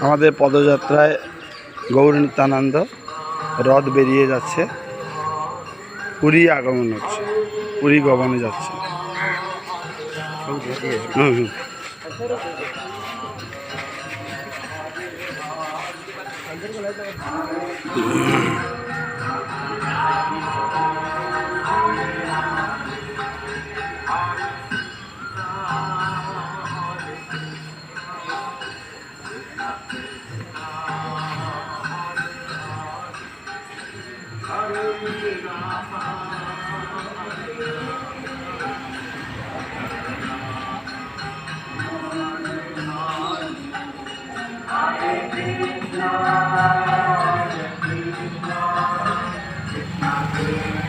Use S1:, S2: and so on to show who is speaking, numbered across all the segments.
S1: আমাদের পদযাত্রায় গৌর নিত্যানন্দ রথ বেরিয়ে যাচ্ছে। পুরী আগমন হচ্ছে। পুরী গমনে যাচ্ছে। হুম হুম। Krishna. Brasil!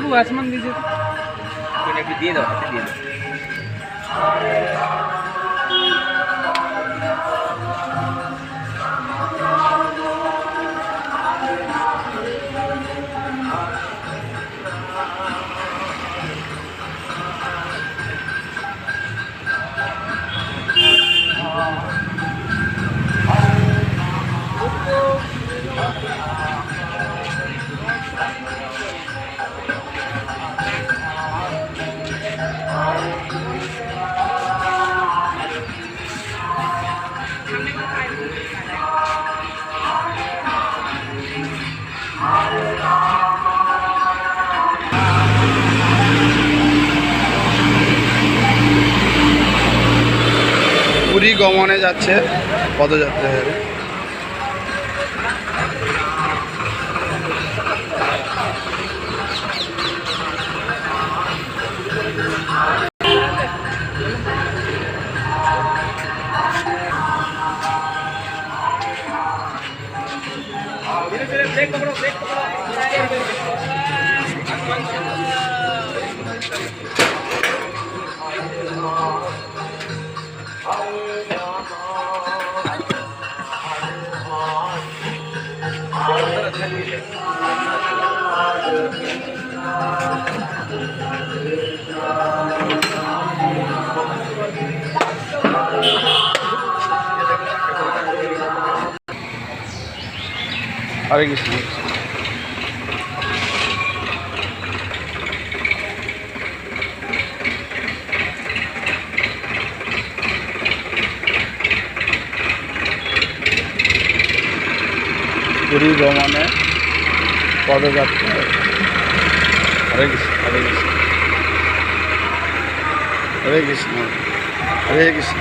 S2: प्रभु आसमान दीजिए दिए दो दिए
S1: दो গমনে যাচ্ছে পদযাত্রা
S2: হয়ে Thank you.
S1: 아래 계시니 পুরী ভ্রমণে পদযাত্রা হরে কৃষ্ণ হরে কৃষ্ণ হরে কৃষ্ণ হরে কৃষ্ণ